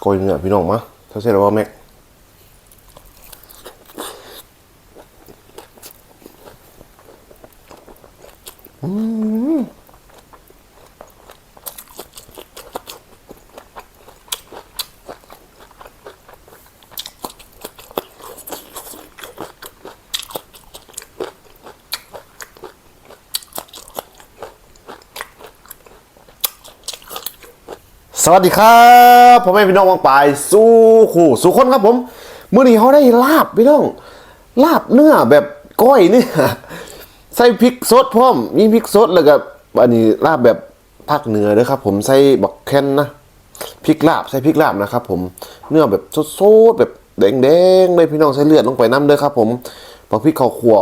โกยเนี่ยพี่น้องมาถ้าเสร็จแล้วว่าแม็ก สวัสดีครับพ่อแม่พี่น้องวางปลายสู้ขู่สู้คนครับผม มื้อนี้เขาได้ลาบพี่น้อง ลาบเนื้อแบบก้อยเนี่ยใส่พริกสดพร้อมมีพริกสดแล้วก็อันนี้ลาบแบบภาคเหนือเด้อครับ ผมใส่บักแคนนะพริกลาบใส่พริกลาบนะครับ ผมเนื้อแบบสดๆแบบแดงๆเลยพี่น้องใส่เลือดลงไปน้ำเด้อครับ ผมพอพริกข้าวคั่ว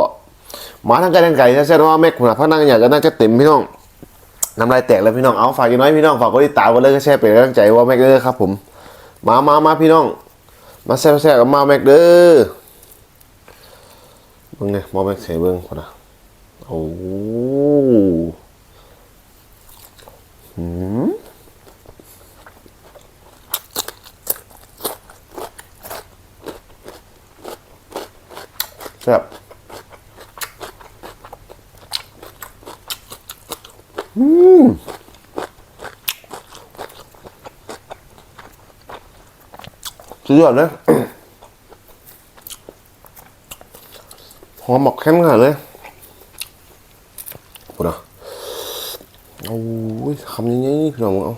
หมาทางไก่ทางไก่ใช่ไหมว่าแม่ขุนพักนั่งอยากจะนั่งจะเต็มพี่น้อง น้ำลายแตกแล้วพี่น้องเอาฝากกันน้อยพี่น้องฝากกดติดตามกันเลยก็แชร์เป็นกำลังใจว่าแม็กเด้อครับผมมามามาพี่น้อง มาแซ่บแซ่บกับมาแม็กเด้อเบิ่งเนี่ยมอแม็กเสียเบิ่งคนนะโอ้โหหืมแซ่บ สุดยอดเลยหอมหมกแค้นขนาดเลยกูนะโอ้ยคำนี้นี่พี่น้องมึงเอา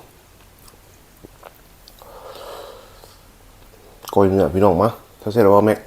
โกยเนี่ยพี่น้องมาถ้าเสร็จแล้วว่าแม็ก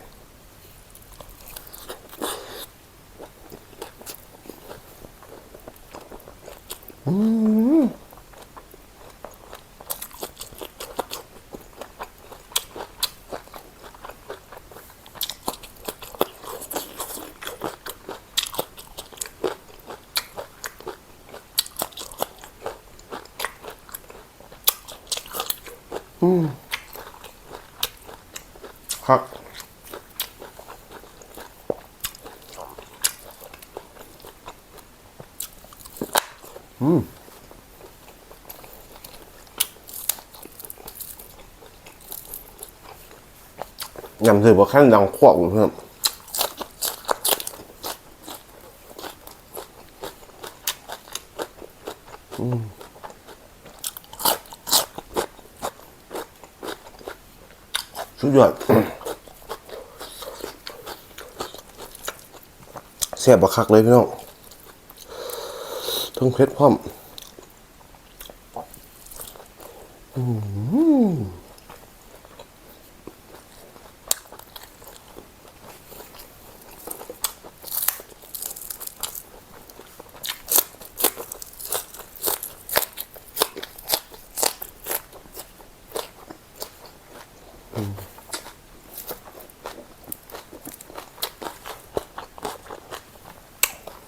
อืมครับอืมยำถือว่าขั้นดังควบเพื่อนอืม สุดยอดแซ่บบักคักเลยพี่น้องทั้งเพชรพร้อม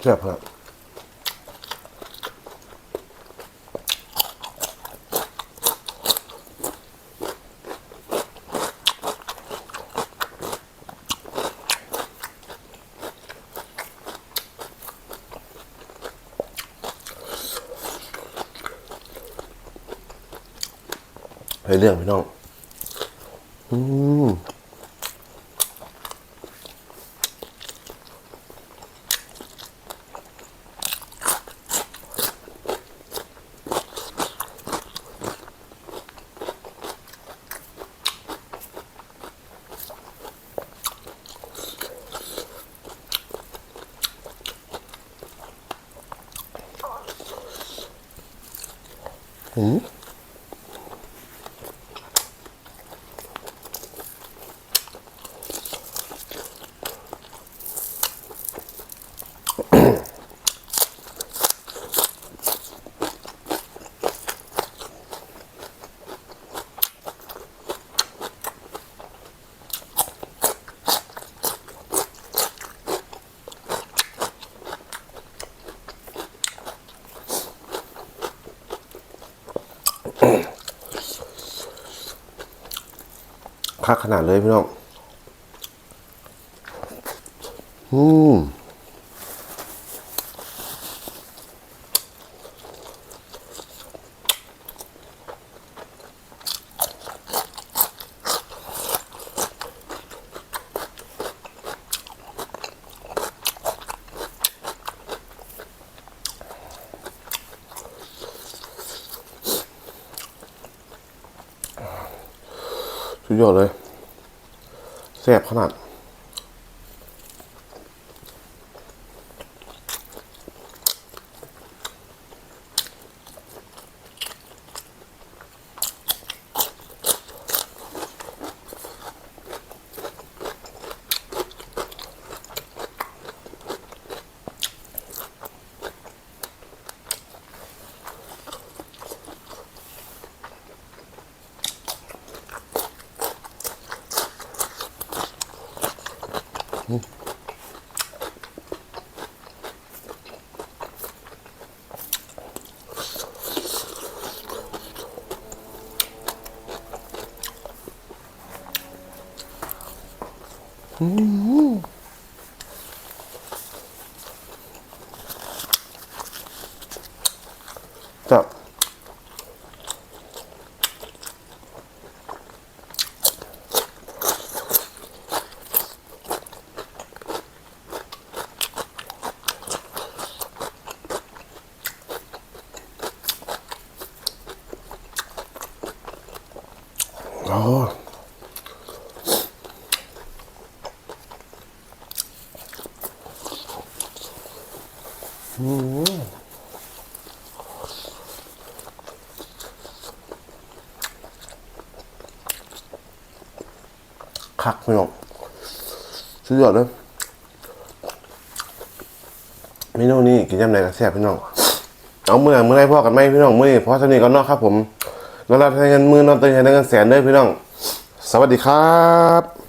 แซ่บครับไปเรื่องพี่น้อง อืม 嗯。 คักขนาดเลยพี่น้อง อืม สุดยอดเลยแซ่บขนาด จะ โอ้คักพี่น้องสุดยอดเลยเมนูนี้กินยำไหนก็แซ่บพี่น้อง เอาเมื่อเมื่อไรพ่อกันไหมพี่น้องเมื่อนี้พอสนิทกันเนาะครับผม แล้วเราทำเงินมือนอนเตือนเงินแสนเด้อพี่น้อง สวัสดีครับ